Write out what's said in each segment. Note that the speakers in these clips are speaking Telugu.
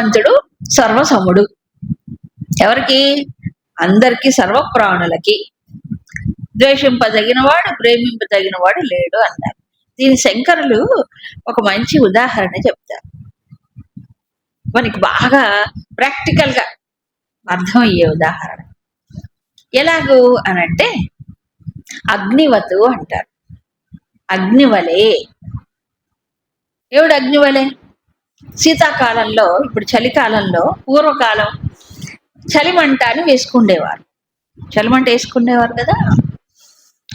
భగవంతుడు సర్వసముడు. ఎవరికి? అందరికి సర్వప్రాణులకి. ద్వేషింపదగినవాడు ప్రేమింపదగినవాడు వాడు లేడు అన్నారు. దీని శంకరులు ఒక మంచి ఉదాహరణ చెప్తారు. మనకి బాగా ప్రాక్టికల్గా అర్థమయ్యే ఉదాహరణ. ఎలాగూ అనంటే అగ్నివతు అంటారు. అగ్నివలే. ఏమిడు అగ్నివలే? శీతాకాలంలో ఇప్పుడు చలికాలంలో పూర్వకాలం చలిమంట అని వేసుకుండేవారు. చలిమంట వేసుకునేవారు కదా?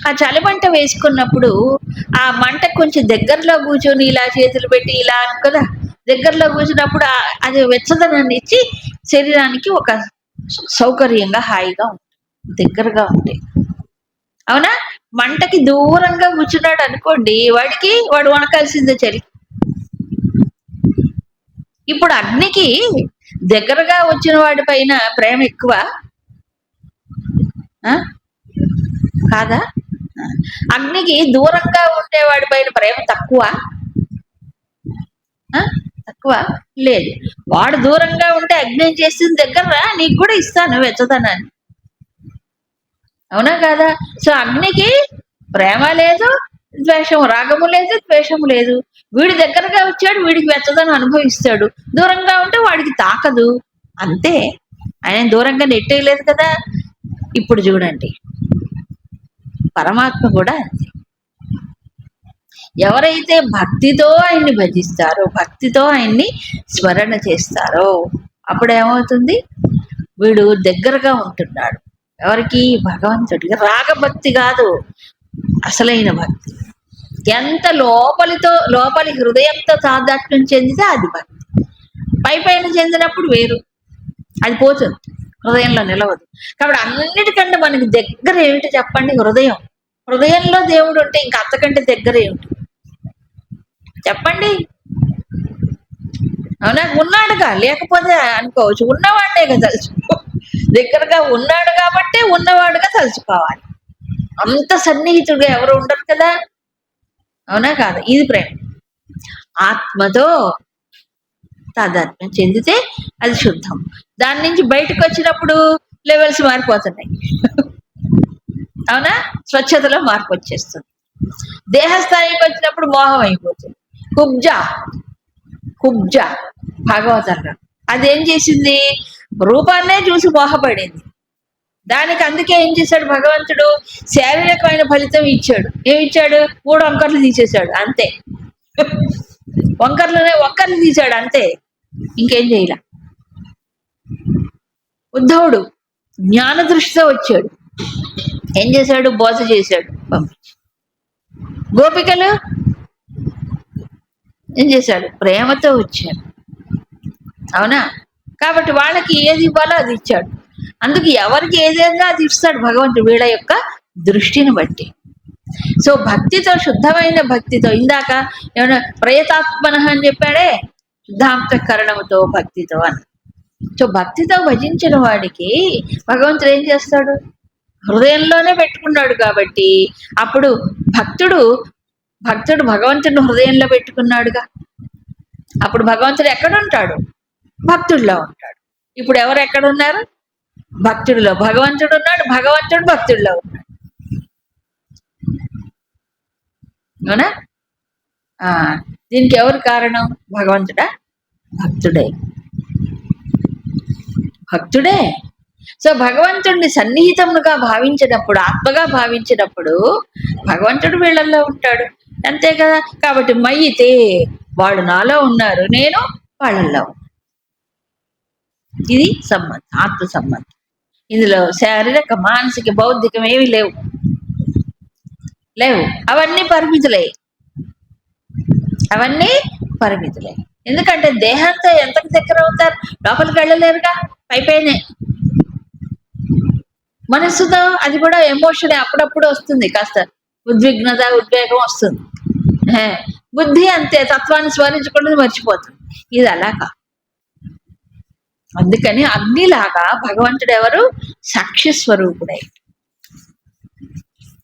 ఆ చలిమంట వేసుకున్నప్పుడు ఆ మంట కొంచెం దగ్గరలో కూర్చొని ఇలా చేతులు పెట్టి ఇలా అని కదా? దగ్గరలో కూర్చున్నప్పుడు అది వెచ్చదనాన్ని ఇచ్చి శరీరానికి ఒక సౌకర్యంగా హాయిగా ఉంటుంది. దగ్గరగా ఉంటాయి అవునా? మంటకి దూరంగా కూర్చున్నాడు అనుకోండి వాడికి వాడు వణకాల్సిందే చలి. ఇప్పుడు అగ్నికి దగ్గరగా వచ్చిన వాడి పైన ప్రేమ ఎక్కువ? కాదా? అగ్నికి దూరంగా ఉండేవాడి పైన ప్రేమ తక్కువ? తక్కువ? లేదు. వాడు దూరంగా ఉంటే అగ్ని చేసిన చేసింది దగ్గర నీకు కూడా ఇస్తాను వెచ్చదనాన్ని. అవునా కాదా? సో అగ్నికి ప్రేమ లేదు ద్వేషం రాగము లేదు ద్వేషము లేదు. వీడి దగ్గరగా వచ్చాడు వీడికి వెచ్చదని అనుభవిస్తాడు. దూరంగా ఉంటే వాడికి తాకదు. అంతే. ఆయన దూరంగా నెట్టేయలేదు కదా. ఇప్పుడు చూడండి. పరమాత్మ కూడా అంతే. ఎవరైతే భక్తితో ఆయన్ని భజిస్తారో భక్తితో ఆయన్ని స్మరణ చేస్తారో అప్పుడు ఏమవుతుంది వీడు దగ్గరగా ఉంటున్నాడు. ఎవరికి భగవంతుడికి రాగభక్తి కాదు. అసలైన భక్తి. ఎంత లోపలితో లోపలి హృదయంతో తాదాత్మ్యం చెందితే అది భక్తి పై పైన చెందినప్పుడు వేరు. అది పోతుంది. హృదయంలో నిలవదు. కాబట్టి అన్నిటికంటే మనకి దగ్గర ఏమిటి చెప్పండి? హృదయం. హృదయంలో దేవుడు ఉంటే ఇంకా అంతకంటే దగ్గర ఏమిటి? చెప్పండి. అవునా? ఉన్నాడుగా. లేకపోతే అనుకోవచ్చు. ఉన్నవాడే కదా తలుచుకో. దగ్గరగా ఉన్నాడు కాబట్టే ఉన్నవాడుగా తలుచుకోవాలి. అంత సన్నిహితుడుగా ఎవరు ఉండరు కదా? అవునా కాదు? ఇది ప్రేమ. ఆత్మతో తాదాత్మ్యం చెందితే అది శుద్ధం. దాని నుంచి బయటకు వచ్చినప్పుడు లెవెల్స్ మారిపోతున్నాయి. అవునా? స్వచ్ఛతలో మార్పు వచ్చేస్తుంది. దేహస్థాయికి వచ్చినప్పుడు మోహం అయిపోతుంది. కుబ్జ కుబ్జ భాగవతంలో అదేం చేసింది? రూపాన్నే చూసి మోహపడింది. దానికి అందుకే ఏం చేశాడు భగవంతుడు? శారీరకమైన ఫలితం ఇచ్చాడు. ఏమిచ్చాడు మూడు వంకర్లు తీసేశాడు. అంతే. వంకర్లనే వంకర్లు తీశాడు. అంతే. ఇంకేం చేయలే? ఉద్ధవుడు జ్ఞాన దృష్టితో వచ్చాడు. ఏం చేశాడు? బోధ చేశాడు. పంపించి గోపికలు ఏం చేశాడు ప్రేమతో వచ్చాడు అవునా? కాబట్టి వాళ్ళకి ఏది ఇవ్వాలో అది ఇచ్చాడు. అందుకు ఎవరికి ఏదేంగా అది ఇస్తాడు భగవంతుడు? వీళ్ళ యొక్క దృష్టిని బట్టి. సో భక్తితో శుద్ధమైన భక్తితో ఇందాక ఏమైనా ప్రయతాత్మన అని చెప్పాడే? శుద్ధాంతకరణముతో భక్తితో అని. సో భక్తితో భజించిన వాడికి భగవంతుడు ఏం చేస్తాడు? హృదయంలోనే పెట్టుకున్నాడు కాబట్టి అప్పుడు భక్తుడు భక్తుడు భగవంతుడిని హృదయంలో పెట్టుకున్నాడుగా. అప్పుడు భగవంతుడు ఎక్కడ ఉంటాడు? భక్తుడిలో ఉంటాడు. ఇప్పుడు ఎవరు ఎక్కడున్నారు భక్తుడిలో. భగవంతుడు ఉన్నాడు భగవంతుడు భక్తుడిలో. ఉన్నాడు అవునా? ఆ, దీనికి ఎవరు కారణం? భగవంతుడా? భక్తుడే. భక్తుడే? సో భగవంతుడిని సన్నిహితముగా భావించినప్పుడు ఆత్మగా భావించినప్పుడు భగవంతుడు వీళ్ళల్లో ఉంటాడు. అంతే కదా? కాబట్టి మయ్యితే వాళ్ళు నాలో ఉన్నారు నేను వాళ్ళల్లో. ఇది సంబంధం ఆత్మ సంబంధం. ఇందులో శారీరక మానసిక బౌద్ధికం ఏమీ లేవు. లేవు. అవన్నీ పరిమితులే. అవన్నీ పరిమితులే. ఎందుకంటే దేహంతో ఎంతకు దగ్గర అవుతారు? లోపలికి వెళ్ళలేరుగా? పైపైనే మనస్సుతో అది కూడా ఎమోషన్ అప్పుడప్పుడు వస్తుంది. కాస్త ఉద్విగ్నత ఉద్వేగం వస్తుంది. హే, బుద్ధి అంతే. తత్వాన్ని స్మరించకుండా మర్చిపోతుంది ఇది అలా కాదు. అందుకని అగ్నిలాగా భగవంతుడు ఎవరు సాక్షి స్వరూపుడై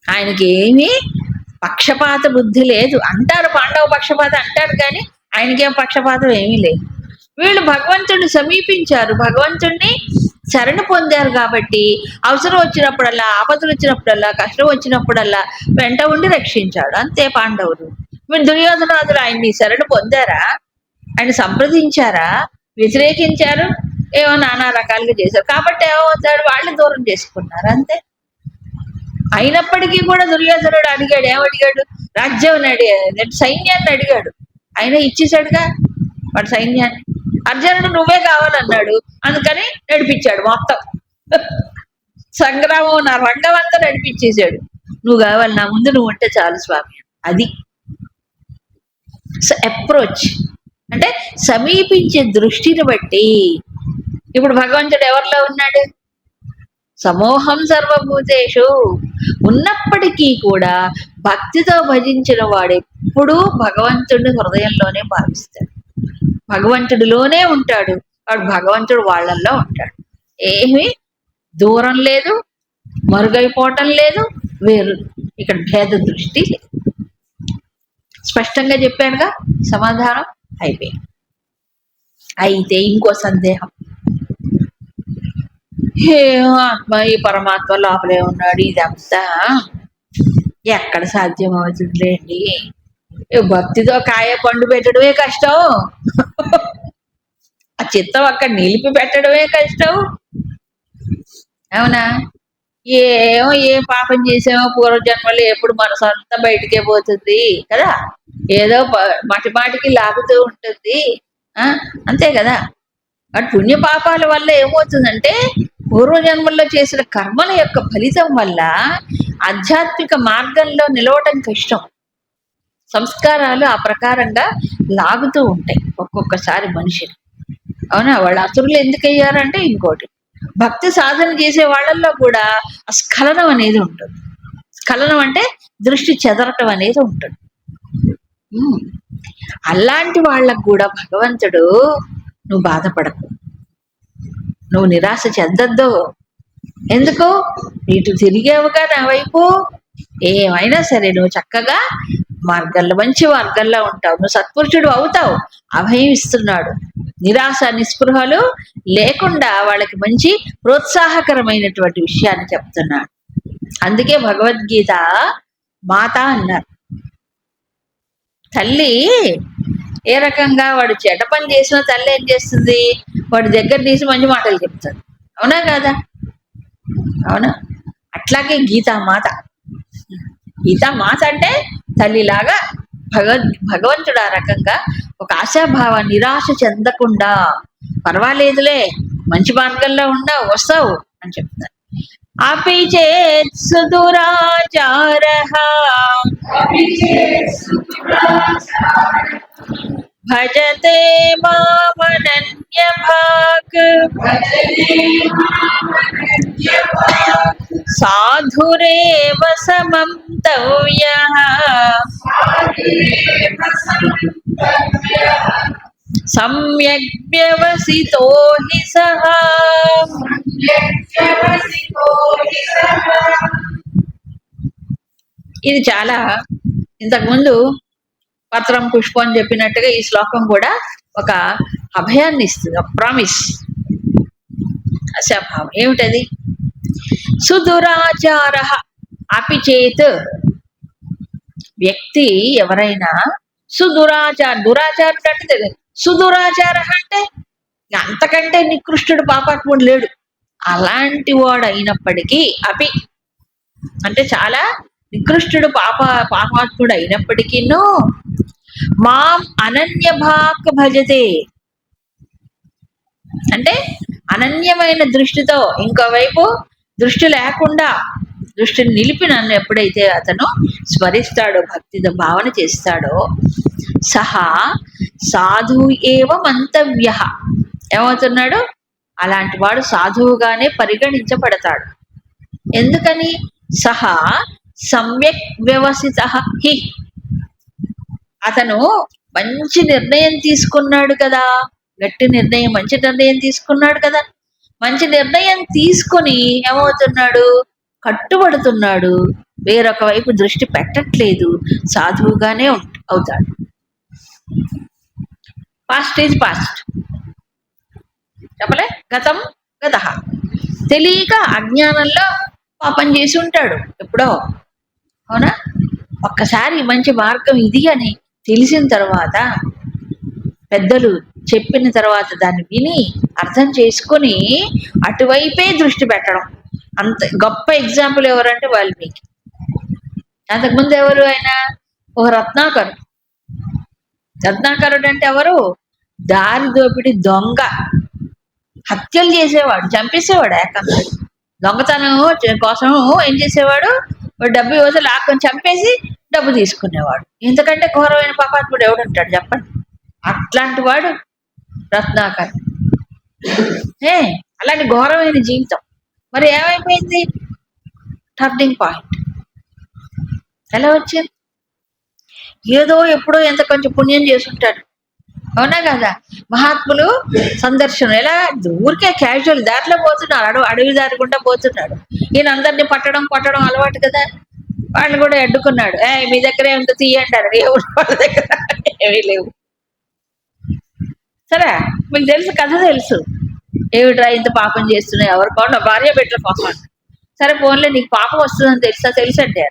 ఆయనకి ఏమీ పక్షపాత బుద్ధి లేదు. అంటారు పాండవ పక్షపాతం అంటారు కానీ ఆయనకేం పక్షపాతం ఏమీ లేదు. వీళ్ళు భగవంతుడిని సమీపించారు. భగవంతుడిని శరణు పొందారు కాబట్టి అవసరం వచ్చినప్పుడల్లా ఆపదలు వచ్చినప్పుడల్లా కష్టం వచ్చినప్పుడల్లా వెంట ఉండి రక్షించాడు. అంతే పాండవులు. మీరు దుర్యోధనాథులు ఆయన్ని శరణు పొందారా? ఆయన సంప్రదించారా? వ్యతిరేకించారు? ఏమో నానా రకాలుగా చేశారు. కాబట్టి ఏమవుతాడు? వాళ్ళు దూరం చేసుకున్నారు అంతే. అయినప్పటికీ కూడా దుర్యోధనుడు అడిగాడు. ఏమడిగాడు రాజ్యం అడిగాడు. సైన్యాన్ని అడిగాడు. ఆయన ఇచ్చేసాడుగా వాడు సైన్యాన్ని. అర్జునుడు నువ్వే కావాలన్నాడు. అందుకని నడిపించాడు మొత్తం. సంగ్రామం నా రంగం అంతా నడిపించేశాడు. నువ్వు కావాలి. నా ముందు నువ్వు ఉంటే చాలు స్వామి. అది. అప్రోచ్ అంటే సమీపించే దృష్టిని బట్టి ఇప్పుడు భగవంతుడు ఎవరిలో ఉన్నాడు? సమూహం సర్వభూతేషు. ఉన్నప్పటికీ కూడా భక్తితో భజించిన వాడు ఎప్పుడూ భగవంతుడిని హృదయంలోనే భావిస్తాడు. భగవంతుడిలోనే ఉంటాడు. వాడు భగవంతుడు వాళ్ళల్లో ఉంటాడు. ఏమీ దూరం లేదు మరుగైపోవటం లేదు వేరు ఇక్కడ భేద దృష్టి లేదు. స్పష్టంగా చెప్పానుగా సమాధానం అయిపోయింది. అయితే ఇంకో సందేహం. హే ఆత్మ ఈ పరమాత్మ లోపలే ఉన్నాడు ఇదంతా ఎక్కడ సాధ్యం అవుతుందిలేండి భక్తితో కాయ పండు పెట్టడమే కష్టం. ఆ చిత్తం అక్కడ నిలిపి పెట్టడమే కష్టం. అవునా? ఏమో ఏ పాపం చేసామో పూర్వజన్మలో ఎప్పుడు మనసు అంతా బయటికే పోతుంది కదా? ఏదో మటి మాటికి లాగుతూ ఉంటుంది ఆ? అంతే కదా? అటు పుణ్యపాపాల వల్ల ఏమవుతుందంటే పూర్వజన్మల్లో చేసిన కర్మల యొక్క ఫలితం వల్ల ఆధ్యాత్మిక మార్గంలో నిలవటం కష్టం. సంస్కారాలు ఆ ప్రకారంగా లాగుతూ ఉంటాయి ఒక్కొక్కసారి మనిషిని అవునా? వాళ్ళు అసురులు ఎందుకు అయ్యారంటే ఇంకోటి. భక్తి సాధన చేసే వాళ్ళల్లో కూడా స్ఖలనం అనేది ఉంటుంది. స్ఖలనం అంటే దృష్టి చెదరటం అనేది ఉంటుంది. అలాంటి వాళ్ళకు కూడా భగవంతుడు నువ్వు బాధపడకు. నువ్వు నిరాశ చెందద్దు. ఎందుకు? ఇటు తిరిగేవుగా నా వైపు. ఏమైనా సరే నువ్వు చక్కగా మార్గంలో మంచి మార్గంలో ఉంటావు. నువ్వు సత్పురుషుడు అవుతావు. అభయం ఇస్తున్నాడు. నిరాశ నిస్పృహలు లేకుండా వాళ్ళకి మంచి ప్రోత్సాహకరమైనటువంటి విషయాన్ని చెప్తున్నాడు. అందుకే భగవద్గీత మాత అన్నారు. తల్లి ఏ రకంగా వాడు చెడ్డ పని చేసిన తల్లి ఏం చేస్తుంది? వాడి దగ్గర తీసి మంచి మాటలు చెప్తుంది అవునా కాదా? అవునా? అట్లాగే గీతా మాత. గీతా మాత అంటే తల్లిలాగా భగవద్ భగవంతుడు ఆ రకంగా ఒక ఆశాభావ నిరాశ చెందకుండా పర్వాలేదులే మంచి మార్గంలో ఉండవు వస్తావు అని చెప్తారు అపి చేత్ సుదురాచార భజతే మామనన్య భాగ్ సాధురేవ సమం తవ్య సమ్యక్ వ్యవసితో హి సహా ఇది చాలా ఇంతకుముందు పత్రం పుష్పం చెప్పినట్టుగా ఈ శ్లోకం కూడా ఒక అభయాన్ని ఇస్తుంది ఒక ప్రామిస్ అశాభావం ఏమిటది? సుదురాచార అపి చేత్ వ్యక్తి ఎవరైనా సుదురాచార దురాచారుడు అంటే తెలియదు సుదురాచార అంటే అంతకంటే నికృష్టుడు పాపాత్ముడు లేడు. అలాంటి వాడు అయినప్పటికీ అపి అంటే చాలా నికృష్టుడు పాప పాపాత్ముడు అయినప్పటికీను మాం అనన్య భాక్ భజతే. అంటే అనన్యమైన దృష్టితో ఇంకోవైపు దృష్టి లేకుండా దృష్టిని నిలిపి నన్ను ఎప్పుడైతే అతను స్మరిస్తాడో భక్తితో భావన చేస్తాడో సహా సాధు ఏవ మంతవ్య ఏమవుతున్నాడు? అలాంటి వాడు సాధువుగానే పరిగణించబడతాడు. ఎందుకని? సహా సమ్యక్ వ్యవసిత హి. అతను మంచి నిర్ణయం తీసుకున్నాడు కదా. గట్టి నిర్ణయం మంచి నిర్ణయం తీసుకున్నాడు కదా. మంచి నిర్ణయం తీసుకొని ఏమవుతున్నాడు? కట్టుబడుతున్నాడు. వేరొక వైపు దృష్టి పెట్టట్లేదు. సాధువుగానే అవుతాడు. పాస్ట్ ఈజ్ పాస్ట్ చెప్పలే? గతం గత తెలియక అజ్ఞానంలో పాపం చేసి ఉంటాడు. ఎప్పుడో. అవునా? ఒక్కసారి మంచి మార్గం ఇది అని తెలిసిన తర్వాత పెద్దలు చెప్పిన తర్వాత దాన్ని విని అర్థం చేసుకొని అటువైపే దృష్టి పెట్టడం. అంత గొప్ప ఎగ్జాంపుల్ ఎవరంటే వాల్మీకి అంతకుముందు ఎవరు ఆయన? ఒక రత్నాకరు రత్నాకరుడు అంటే ఎవరు? దారి దోపిడి దొంగ. హత్యలు చేసేవాడు చంపేసేవాడు ఏకంగా. దొంగతనం కోసం ఏం చేసేవాడు? డబ్బు యువత ఆకుని చంపేసి డబ్బు తీసుకునేవాడు. ఇంతకంటే ఘోరమైన పాపాత్ముడు ఎవడుంటాడు చెప్పండి? అట్లాంటి వాడు రత్నాకర్. ఏ అలాంటి ఘోరమైన జీవితం. మరి ఏమైపోయింది? Turning point. ఎలా వచ్చింది? ఏదో ఎప్పుడో ఎంత కొంచెం పుణ్యం చేసుంటాడు. అవునా కదా? మహాత్ములు సందర్శనం. ఎలా? ఊరికే క్యాజువల్ దారిలో పోతున్నాడు అడవి అడవి దారి గుండా పోతున్నాడు. ఈయన అందరిని పట్టడం కొట్టడం అలవాటు కదా? వాళ్ళు కూడా అడ్డుకున్నాడు. ఏ మీ దగ్గర ఏమిటో తీయండి ఎవరు వాళ్ళ దగ్గర? ఏమీ లేవు. సరే మీకు తెలుసు కథ తెలుసు. ఏమిట్రా ఇంత పాపం చేస్తున్నాయి ఎవరు కావాలి భార్య బిడ్డల పాపం సరే ఫోన్లో నీకు పాపం వస్తుందని తెలుసా? తెలుసు అంటే.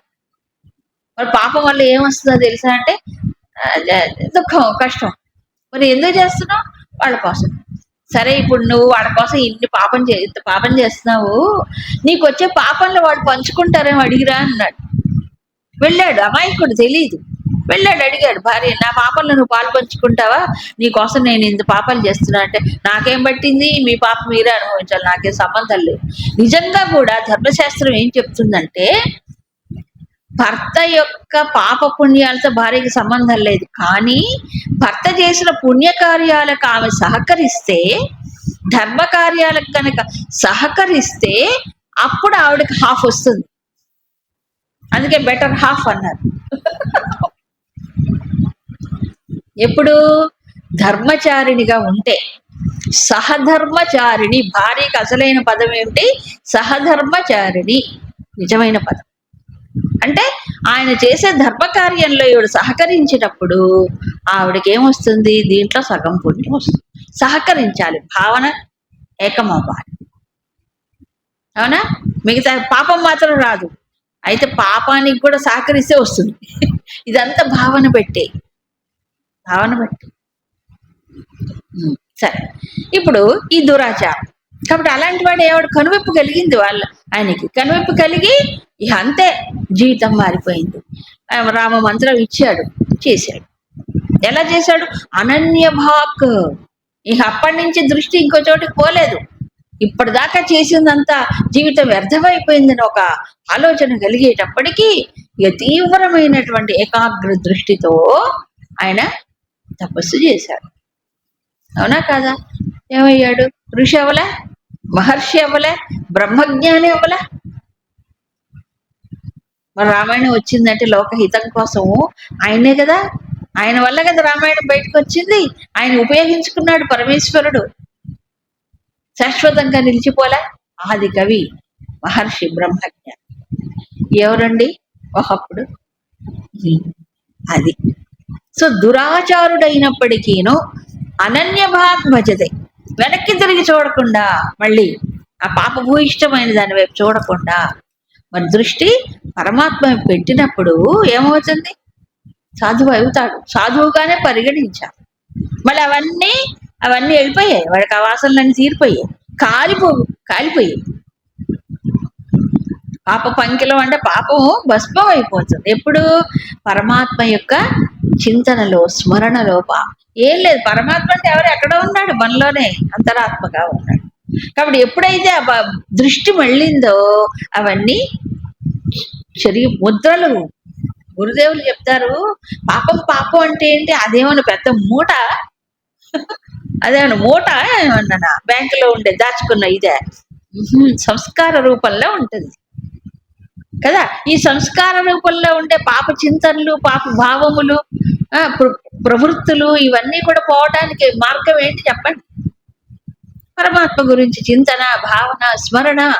మరి పాపం వల్ల ఏం వస్తుందో తెలుసా అంటే దుఃఖం కష్టం. మరి ఎందుకు చేస్తున్నావు? వాళ్ళ కోసం. సరే ఇప్పుడు నువ్వు వాళ్ళ కోసం ఇన్ని పాపం చే ఇంత పాపం చేస్తున్నావు. నీకు వచ్చే పాపంలో వాడు పంచుకుంటారేమో అడిగిరా అన్నాడు. వెళ్ళాడు అమాయకుడు తెలియదు వెళ్ళాడు అడిగాడు భార్య నా పాపంలో నువ్వు పాలు పంచుకుంటావా? నీ కోసం నేను ఇంత పాపాలు చేస్తున్నా. అంటే నాకేం పట్టింది? మీ పాప మీరే అనుభవించాలి నాకేం సంబంధం లేదు. నిజంగా కూడా ధర్మశాస్త్రం ఏం చెప్తుందంటే భర్త యొక్క పాప పుణ్యాలతో భార్యకి సంబంధం లేదు. కానీ భర్త చేసిన పుణ్యకార్యాలకు ఆమె సహకరిస్తే ధర్మ కార్యాలకు కనుక సహకరిస్తే అప్పుడు ఆవిడకి హాఫ్ వస్తుంది. అందుకే బెటర్ హాఫ్ అన్నారు. ఎప్పుడు? ధర్మచారిణిగా ఉంటే. సహధర్మచారిణి భార్యకి అసలైన పదం ఏమిటి? సహధర్మచారిణి. నిజమైన పదం. అంటే ఆయన చేసే ధర్మకార్యంలో ఈవిడ సహకరించినప్పుడు ఆవిడకేమొస్తుంది? దీంట్లో సగం పుణ్యం వస్తుంది. సహకరించాలి. భావన ఏకమవ్వాలి. అవునా? మిగతా పాపం మాత్రం రాదు. అయితే పాపానికి కూడా సహకరిస్తే వస్తుంది. ఇదంతా భావన పెట్టే. భావన పెట్టి. సరే. ఇప్పుడు ఈ దురాచారం. కాబట్టి అలాంటి వాడు ఎవడు? కనువిప్పు కలిగింది వాళ్ళ ఆయనకి. కనువిప్పు కలిగి ఇక అంతే జీవితం మారిపోయింది. రామ మంత్రం ఇచ్చాడు చేశాడు. ఎలా చేశాడు? అనన్య భాక్. ఇక అప్పటి నుంచి దృష్టి ఇంకో చోటికి పోలేదు. ఇప్పటిదాకా చేసిందంతా జీవితం వ్యర్థమైపోయిందని ఒక ఆలోచన కలిగేటప్పటికీ ఇక తీవ్రమైనటువంటి ఏకాగ్ర దృష్టితో ఆయన తపస్సు చేశాడు. అవునా కాదా? ఏమయ్యాడు? ఋషి అవలా మహర్షి అవ్వలే బ్రహ్మజ్ఞాని అవ్వలే మరి రామాయణం వచ్చిందంటే లోకహితం కోసం ఆయనే కదా. ఆయన వల్ల కదా రామాయణం బయటకు వచ్చింది. ఆయన ఉపయోగించుకున్నాడు పరమేశ్వరుడు. శాశ్వతంగా నిలిచిపోలే ఆది కవి మహర్షి బ్రహ్మజ్ఞ. ఎవరండి? ఒకప్పుడు అది. సో దురాచారుడైనప్పటికీను అనన్య భాగ్ భజతే వెనక్కి తిరిగి చూడకుండా మళ్ళీ ఆ పాప భూయిష్టమైన దాని వైపు చూడకుండా మరి దృష్టి పరమాత్మ పెట్టినప్పుడు ఏమవుతుంది? సాధువు అవుతాడు. సాధువుగానే పరిగణించాలి. మళ్ళీ అవన్నీ అవన్నీ వెళ్ళిపోయాయి. వాడికి ఆ వాసనలన్నీ తీరిపోయాయి. కాలిపో కాలిపోయాయి. పాప పంకిలం అంటే పాపం భస్మం అయిపోతుంది. ఎప్పుడు? పరమాత్మ యొక్క చింతనలో స్మరణలో బా ఏం లేదు. పరమాత్మ అంటే ఎవరు? ఎక్కడ ఉన్నాడు. మనలోనే అంతరాత్మగా ఉన్నాడు. కాబట్టి ఎప్పుడైతే ఆ దృష్టి మళ్ళిందో అవన్నీ చెరిగి ముద్రలు. గురుదేవులు చెప్తారు పాపం పాపం అంటే ఏంటి? అదేమన్నా పెద్ద మూట? అదేమన్నా మూట? ఏమన్నా బ్యాంకులో ఉండే దాచుకున్న ఇదే. సంస్కార రూపంలో ఉంటుంది. కదా? ఈ సంస్కార రూపంలో ఉండే పాప చింతనలు పాప భావములు ఆ, ప్ర- ప్రవృత్తులు ఇవన్నీ కూడా పోవటానికి మార్గం ఏంటి చెప్పండి? పరమాత్మ గురించి చింతన భావన స్మరణ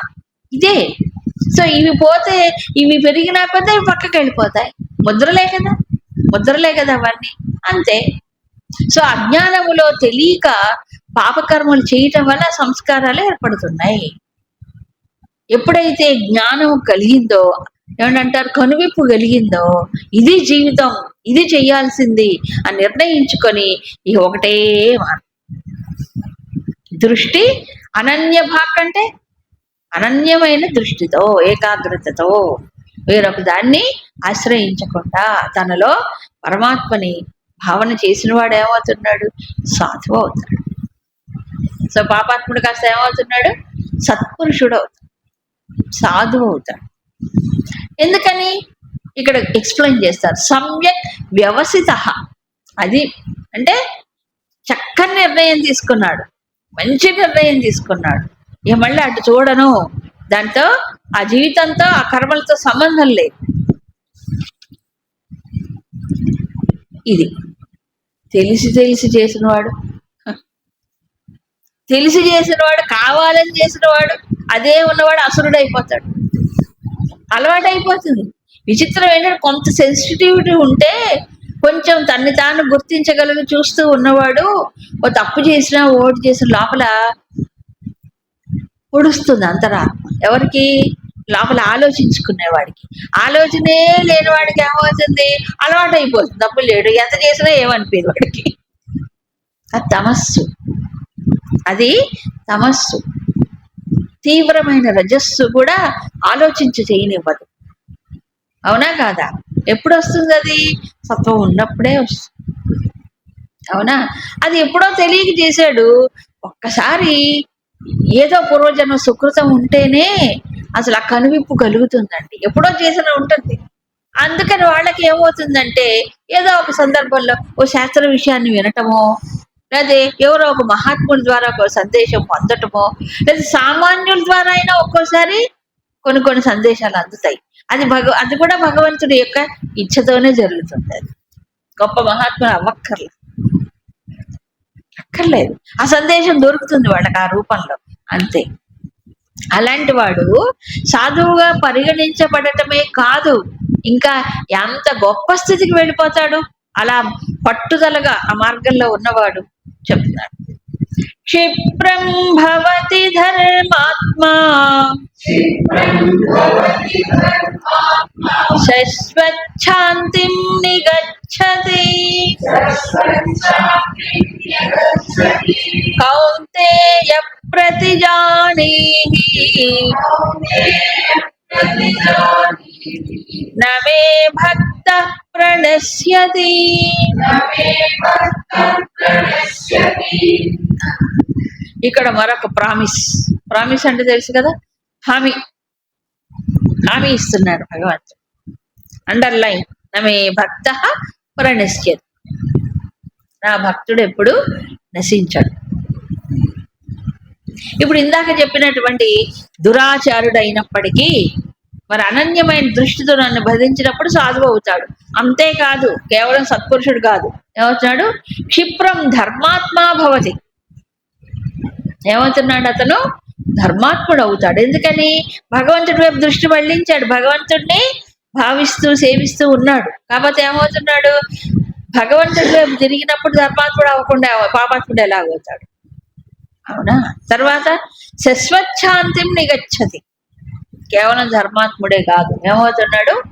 ఇదే. సో ఇవి పోతే ఇవి పెరిగినా పెద్ద ఇవి పక్కకి వెళ్ళిపోతాయి. ముద్రలే కదా? ముద్రలే కదా అవన్నీ. అంతే. సో అజ్ఞానములో తెలియక పాపకర్మలు చేయటం వల్ల సంస్కారాలు ఏర్పడుతున్నాయి. ఎప్పుడైతే జ్ఞానం కలిగిందో ఏమంటారు కనువిప్పు కలిగిందో ఇది జీవితం ఇది చేయాల్సింది అని నిర్ణయించుకొని ఈ ఒకటే మార్గం. దృష్టి అనన్య భాక్ అంటే అనన్యమైన దృష్టితో ఏకాగ్రతతో. వేరొక దాన్ని ఆశ్రయించకుండా తనలో పరమాత్మని భావన చేసిన వాడు ఏమవుతున్నాడు? సాధువు అవుతాడు సో పాపాత్ముడు కాస్త ఏమవుతున్నాడు? సత్పురుషుడు అవుతాడు సాధువు అవుతాడు ఎందుకని? ఇక్కడ ఎక్స్ప్లెయిన్ చేస్తారు. సమ్యక్ వ్యవసిత. అది అంటే చక్కని నిర్ణయం తీసుకున్నాడు. మంచి నిర్ణయం తీసుకున్నాడు. ఇక మళ్ళీ అటు చూడను. దాంతో ఆ జీవితంతో ఆ కర్మలతో సంబంధం లేదు. ఇది. తెలిసి తెలిసి చేసినవాడు. తెలిసి చేసినవాడు కావాలని చేసినవాడు. అదే ఉన్నవాడు అసురుడు అయిపోతాడు అలవాటు అయిపోతుంది విచిత్రం ఏంటంటే కొంత సెన్సిటివిటీ ఉంటే కొంచెం తన్ని తాను గుర్తించగలిగి చూస్తూ ఉన్నవాడు ఓ తప్పు చేసినా ఓటు చేసిన లోపల పొడుస్తుంది అంతరా ఎవరికి? లోపల ఆలోచించుకునేవాడికి. ఆలోచనే లేని వాడికి ఏమవుతుంది? అలవాటు అయిపోతుంది తప్పు లేడు. ఎంత చేసినా ఏమనిపించదు వాడికి. అది తమస్సు. అది తమస్సు. తీవ్రమైన రజస్సు కూడా ఆలోచించి చేయనివ్వదు. అవునా కాదా? ఎప్పుడు వస్తుంది అది? సత్వం ఉన్నప్పుడే వస్తుంది. అవునా? అది ఎప్పుడో తెలియక చేశాడు. ఒక్కసారి ఏదో పూర్వజన్మ సుకృతం ఉంటేనే అసలు ఆ కనువిప్పు కలుగుతుందండి. ఎప్పుడో చేసిన ఉంటుంది. అందుకని వాళ్ళకి ఏమవుతుందంటే ఏదో ఒక సందర్భంలో ఓ శాస్త్ర విషయాన్ని వినటమో లేదా ఎవరో ఒక మహాత్ముడి ద్వారా ఒక సందేశం పొందటమో లేదా సామాన్యుల ద్వారా అయినా ఒక్కోసారి కొన్ని కొన్ని సందేశాలు అందుతాయి. అది భగ అది కూడా భగవంతుడి యొక్క ఇచ్ఛతోనే జరుగుతుంది అది. గొప్ప మహాత్ములు అవ్వక్కర్లేదు అక్కర్లేదు. ఆ సందేశం దొరుకుతుంది వాళ్ళకి ఆ రూపంలో. అంతే. అలాంటి వాడు సాధువుగా పరిగణించబడటమే కాదు. ఇంకా ఎంత గొప్ప స్థితికి వెళ్ళిపోతాడు? అలా పట్టుదలగా ఆ మార్గంలో ఉన్నవాడు చెప్తున్నాడు. క్షిప్రం భవతి ధర్మాత్మా. శశ్వచ్ఛాంతిం నిగచ్చతి. కౌంతేయ ప్రతిజానీహి నమే భక్త ప్రణశ్యతి ఇక్కడ మరొక ప్రామిస్. ప్రామిస్ అంటే తెలుసు కదా? హామీ. హామీ ఇస్తున్నాడు భగవంతుడు. అండర్లైన్ నమే భక్త ప్రణశ్యతి. నా భక్తుడు ఎప్పుడు నశించాడు. ఇప్పుడు ఇందాక చెప్పినటువంటి దురాచారుడు అయినప్పటికీ మరి అనన్యమైన దృష్టితో నన్ను భజించినప్పుడు సాధువు అవుతాడు. అంతేకాదు కేవలం సత్పురుషుడు కాదు. ఏమవుతున్నాడు? క్షిప్రం ధర్మాత్మా భవతి. ఏమవుతున్నాడు అతను? ధర్మాత్ముడు అవుతాడు. ఎందుకని? భగవంతుడి వైపు దృష్టి మళ్ళించాడు. భగవంతుడిని భావిస్తూ సేవిస్తూ ఉన్నాడు. కాకపోతే ఏమవుతున్నాడు? భగవంతుడి వైపు తిరిగినప్పుడు ధర్మాత్ముడు అవ్వకుండా పాపాత్ముడు ఎలాగవుతాడు? అవునా? తర్వాత శశ్వచ్ఛాంతిం నిగచ్చతి. కేవలం ధర్మాత్ముడే కాదు. ఏమవుతున్నాడు?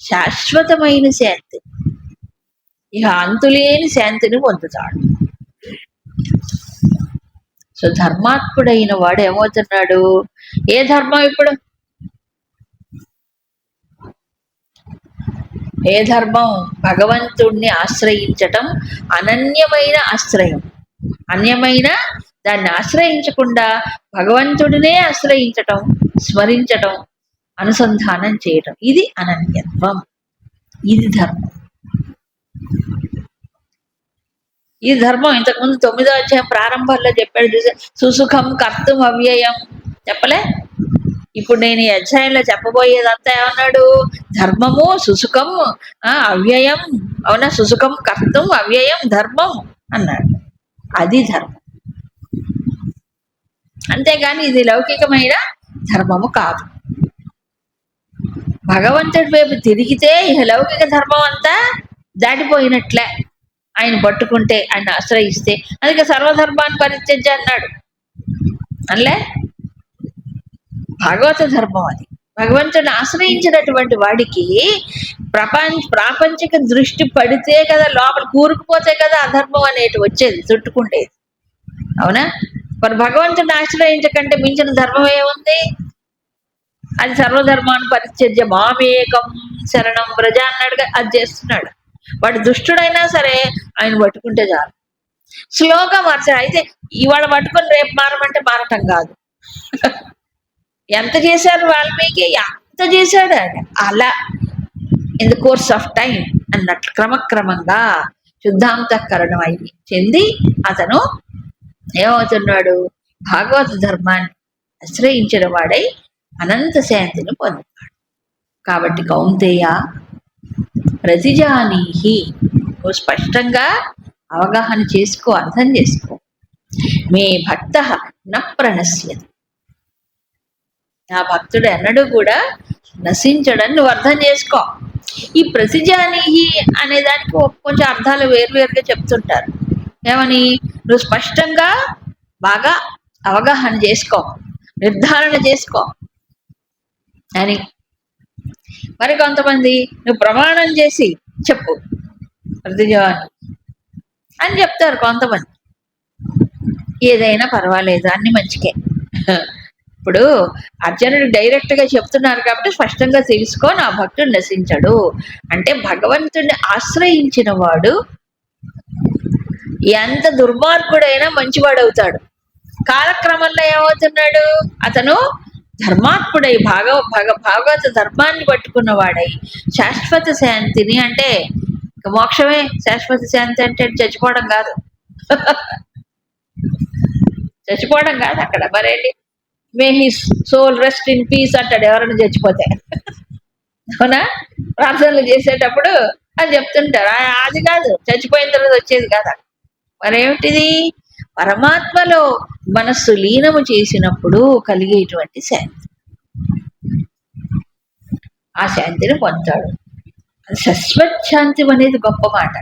శాశ్వతమైన శాంతి. ఇక అంతులేని శాంతిని పొందుతాడు. సో ధర్మాత్ముడైన వాడు ఏమవుతున్నాడు? ఏ ధర్మం ఇప్పుడు? ఏ ధర్మం? భగవంతుణ్ణి ఆశ్రయించటం అనన్యమైన ఆశ్రయం. అన్యమైన దాన్ని ఆశ్రయించకుండా భగవంతుడినే ఆశ్రయించటం స్మరించటం అనుసంధానం చేయటం. ఇది అనన్యత్వం. ఇది ధర్మం. ఈ ధర్మం. ఇంతకుముందు తొమ్మిదో అధ్యాయం ప్రారంభంలో చెప్పాడు సుసుఖం కర్తం అవ్యయం. చెప్పలే? ఇప్పుడు నేను ఈ అధ్యాయంలో చెప్పబోయేదంతా ఏమన్నాడు? ధర్మము సుసుఖం ఆ అవ్యయం. అవునా? సుసుఖం కర్తం అవ్యయం ధర్మం అన్నాడు. అది ధర్మం. అంతేగాని ఇది లౌకికమైన ధర్మము కాదు. భగవంతుడి వైపు తిరిగితే ఇహ లౌకిక ధర్మం అంతా దాటిపోయినట్లే. ఆయన పట్టుకుంటే ఆయన ఆశ్రయిస్తే. అందుకే సర్వధర్మాన్ని పరిత్యజ అన్నాడు. అనలే? భాగవత ధర్మం అది. భగవంతుని ఆశ్రయించినటువంటి వాడికి ప్రపంచ ప్రాపంచిక దృష్టి పడితే కదా లోపల కూరుకుపోతే కదా అధర్మం అనేటి వచ్చేది చుట్టుకుండేది. అవునా? మరి భగవంతుని ఆశ్రయించకంటే మించిన ధర్మం ఏముంది? అది సర్వధర్మాన్ని పరిచర్య మామేకం శరణం ప్రజ అన్నాడు అది చేస్తున్నాడు. వాడు దుష్టుడైనా సరే ఆయన పట్టుకుంటే చాలు. స్లోగా మార్చారు అయితే ఇవాళ పట్టుకొని రేపు మారమంటే మారటం కాదు. ఎంత చేశారు వాల్మీకి? ఎంత చేశాడు అలా. In the course of time అన్నట్లు క్రమక్రమంగా శుద్ధాంతకరణం అయి చెంది అతను ఏమవుతున్నాడు? భాగవత ధర్మాన్ని ఆశ్రయించిన వాడై అనంత శాంతిని పొందుతాడు. కాబట్టి కౌంతేయ ప్రతిజానీహి నువ్వు స్పష్టంగా అవగాహన చేసుకో అర్థం చేసుకో. మీ భక్త న నా భక్తుడు ఎన్నడూ కూడా నశించడని నువ్వు అర్థం చేసుకో. ఈ ప్రతిజానీహి అనే దానికి కొంచెం అర్థాలు వేరువేరుగా చెప్తుంటారు. ఏమని? నువ్వు స్పష్టంగా బాగా అవగాహన చేసుకో నిర్ధారణ చేసుకో. అని. మరి కొంతమంది నువ్వు ప్రమాణం చేసి చెప్పు ప్రతిజవాన్ని అని చెప్తారు కొంతమంది. ఏదైనా పర్వాలేదు అన్ని మంచికే. ఇప్పుడు అర్జునుడు డైరెక్ట్గా చెప్తున్నారు కాబట్టి స్పష్టంగా తెలుసుకో నా భక్తుడు నశించడు. అంటే భగవంతుడిని ఆశ్రయించిన వాడు ఎంత దుర్మార్గుడైనా మంచివాడు అవుతాడు కాలక్రమంలో ఏమవుతున్నాడు? అతను ధర్మాత్ముడై భాగ భగ భాగవత ధర్మాన్ని పట్టుకున్నవాడై శాశ్వత శాంతిని అంటే మోక్షమే. శాశ్వత శాంతి అంటే చచ్చిపోవడం కాదు. చచ్చిపోవడం కాదు అక్కడ మరేంటి? May he soul rest in peace అంటాడు ఎవరైనా చచ్చిపోతే. అవునా? ప్రార్థనలు చేసేటప్పుడు అది చెప్తుంటారు. అది కాదు. చచ్చిపోయిన తర్వాత వచ్చేది కాదు మరేమిటిది? పరమాత్మలో మనస్సు లీనము చేసినప్పుడు కలిగేటువంటి శాంతి. ఆ శాంతిని పొందుతాడు. అది అనేది గొప్ప మాట.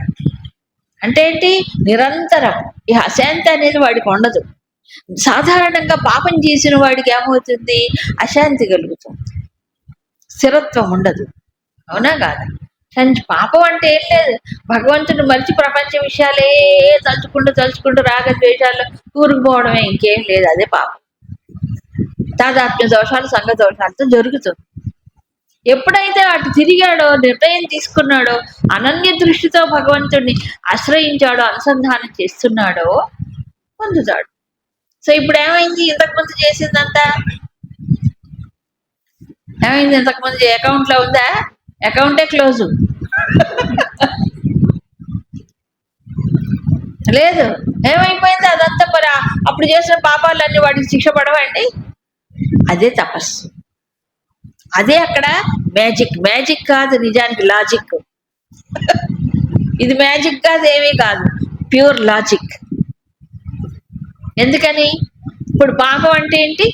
అంటే ఏంటి? నిరంతరం. ఈ అశాంతి అనేది వాడికి ఉండదు. సాధారణంగా పాపం చేసిన వాడికి ఏమవుతుంది? అశాంతి కలుగుతుంది. స్థిరత్వం ఉండదు. అవునా కాదా? సంచి పాపం అంటే ఏం లేదు. భగవంతుడు మరిచి ప్రపంచ విషయాలే తలుచుకుంటూ తలుచుకుంటూ రాగద్వేషాలు కూరుకుపోవడమే ఇంకేం లేదు. అదే పాపం. తాదాత్మ్య దోషాలు సంఘ దోషాలతో జరుగుతుంది. ఎప్పుడైతే అటు తిరిగాడో నిర్ణయం తీసుకున్నాడో అనన్య దృష్టితో భగవంతుడిని ఆశ్రయించాడో అనుసంధానం చేస్తున్నాడో పొందుతాడు. సో ఇప్పుడు ఏమైంది? ఇంతకుముందు చేసిందంతా? ఏమైంది? ఇంతకుముందు అకౌంట్లో ఉందా? అకౌంటే క్లోజ్. లేదు ఏమైపోయింది అదంతా మరి? అప్పుడు చేసిన పాపాలన్నీ వాటికి శిక్ష పడవండి. అదే తపస్సు. అదే అక్కడ మ్యాజిక్. మ్యాజిక్ కాదు నిజానికి లాజిక్. ఇది మ్యాజిక్ కాదు ఏమీ కాదు. Pure logic. ఎందుకని? ఇప్పుడు పాపం అంటే ఏంటి?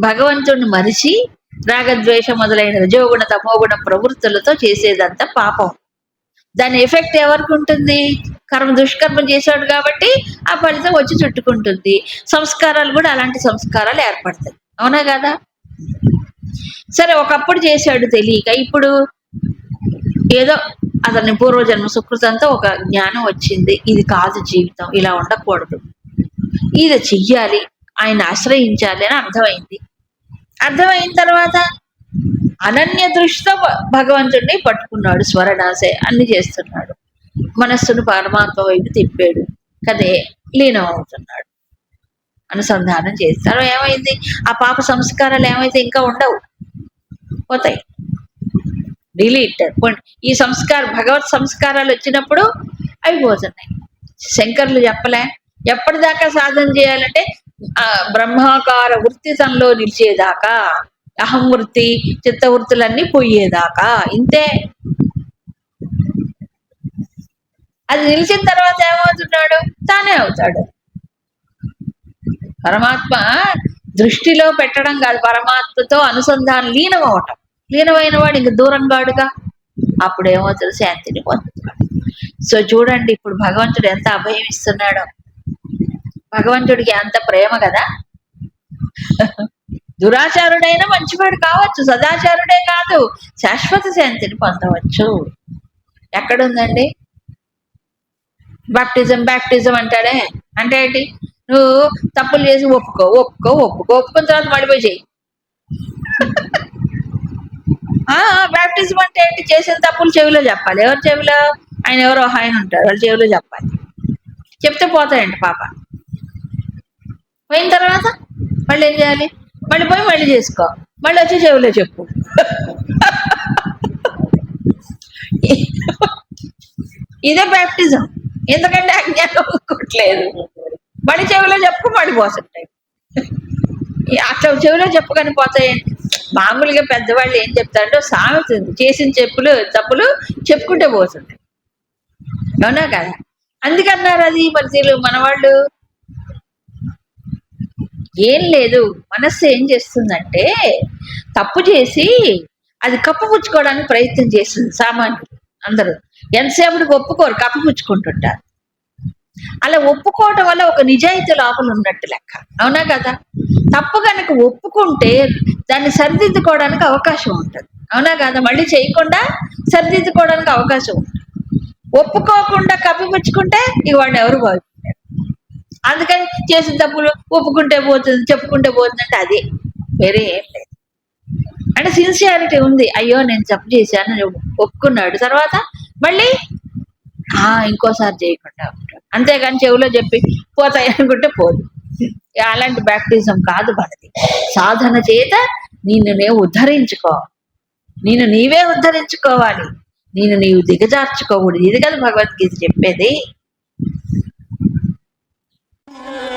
భగవంతుడిని మరిచి రాగద్వేషం మొదలైన రజోగుణ తమోగుణ ప్రవృత్తులతో చేసేదంతా పాపం. దాని ఎఫెక్ట్ ఎవరికి ఉంటుంది? కర్మ దుష్కర్మ చేశాడు కాబట్టి ఆ ఫలితం వచ్చి చుట్టుకుంటుంది. సంస్కారాలు కూడా అలాంటి సంస్కారాలు ఏర్పడతాయి. అవునా కదా? సరే ఒకప్పుడు చేశాడు తెలియక ఇప్పుడు ఏదో అతని పూర్వజన్మ సుకృతంతో ఒక జ్ఞానం వచ్చింది. ఇది కాదు జీవితం ఇలా ఉండకూడదు. ఇది చెయ్యాలి ఆయన ఆశ్రయించాలి అని అర్థమైంది. అర్థమైన తర్వాత అనన్య దృష్టితో భ- భగవంతుడిని పట్టుకున్నాడు స్వరణాసే అన్ని చేస్తున్నాడు. మనస్సును పరమాత్మ వైపు తిప్పాడు. కదే లీనం అవుతున్నాడు అనుసంధానం చేస్తారు ఏమైంది? ఆ పాప సంస్కారాలు ఏమైతే ఇంకా ఉండవు. పోతాయి. డిలీట్ ఈ సంస్కారం భగవత్ సంస్కారాలు వచ్చినప్పుడు అవి పోతున్నాయి. శంకర్లు చెప్పలే. ఎప్పటిదాకా సాధన చేయాలంటే ఆ బ్రహ్మాకార వృత్తి తనలో నిలిచేదాకా అహం వృత్తి చిత్త వృత్తులన్నీ పోయేదాకా ఇంతే. అది నిలిచిన తర్వాత ఏమవుతున్నాడు? తానే అవుతాడు. పరమాత్మ దృష్టిలో పెట్టడం కాదు పరమాత్మతో అనుసంధానం లీనం అవటం లీనమైన వాడు ఇంక దూరం కాడుగా. అప్పుడు ఏమవుతుంది శాంతిని పొందుతాడు. సో చూడండి ఇప్పుడు భగవంతుడు ఎంత అభయం ఇస్తున్నాడో. భగవంతుడికి అంత ప్రేమ కదా? దురాచారుడైనా మంచివాడు కావచ్చు సదాచారుడే కాదు శాశ్వత శాంతిని పొందవచ్చు. ఎక్కడుందండి? బాప్టిజం బ్యాప్టిజం అంటాడే? అంటే ఏంటి? నువ్వు తప్పులు చేసి ఒప్పుకో ఒప్పుకో ఒప్పుకో ఒప్పుకున్న తర్వాత మడిపోయి చెయ్యి. బ్యాప్టిజం అంటే ఏంటి? చేసిన తప్పులు చెవిలో చెప్పాలి. ఎవరు చెవిలో? ఆయన ఎవరో ఆయన ఉంటారు వాళ్ళు చెవిలో చెప్పాలి. చెప్తే పోతాయండి పాప. పోయిన తర్వాత మళ్ళీ ఏం చేయాలి? మళ్ళీ పోయి మళ్ళీ చేసుకో. మళ్ళీ వచ్చి చెవిలో చెప్పు. ఇదే బ్యాప్టిజం ఎందుకంటే అజ్ఞానం ఒప్పుకోవట్లేదు మళ్ళీ చెవిలో చెప్పు మళ్ళీ పోతుంటాయి. అట్లా చెవిలో చెప్పుకొని పోతాయండి మామూలుగా పెద్దవాళ్ళు ఏం చెప్తారంటే ఓ సామెత చేసిన చెప్పులు తప్పులు చెప్పుకుంటే పోతుంటాయి. అవునా కదా? అందుకన్నారు అది మరి తెలుగు మనవాళ్ళు. ఏం లేదు. మనస్సు ఏం చేస్తుందంటే తప్పు చేసి అది కప్పుపుచ్చుకోవడానికి ప్రయత్నం చేస్తుంది సామాన్యులు అందరూ. ఎంతసేపటికి ఒప్పుకోరు కప్పిపుచ్చుకుంటుంటారు అలా ఒప్పుకోవటం వల్ల ఒక నిజాయితీ లోపల ఉన్నట్టు లెక్క. అవునా కదా? తప్పు కనుక ఒప్పుకుంటే దాన్ని సరిదిద్దుకోవడానికి అవకాశం ఉంటుంది. అవునా కదా? మళ్ళీ చేయకుండా సరిదిద్దుకోవడానికి అవకాశం ఉంటుంది. ఒప్పుకోకుండా కప్పిపుచ్చుకుంటే ఇక ఎవరు బాగు అందుకని చేసిన తప్పులు ఒప్పుకుంటే పోతుంది చెప్పుకుంటే పోతుంది అంటే అదే. వేరే ఏం లేదు. అంటే సిన్సియారిటీ ఉంది. అయ్యో నేను తప్పు చేశాను ఒప్పుకున్నాడు. తర్వాత మళ్ళీ ఆ ఇంకోసారి చేయకుండా ఉంటాడు. అంతేగాని చెవిలో చెప్పి పోతాయి అనుకుంటే పోదు. అలాంటి బ్యాప్టిజం కాదు మనది. సాధన చేత నిన్ను నేను ఉద్ధరించుకో. నేను నీవే ఉద్ధరించుకోవాలి. నేను నీవు దిగజార్చుకోకూడదు. ఇది కదా భగవద్గీత చెప్పేది. Yeah.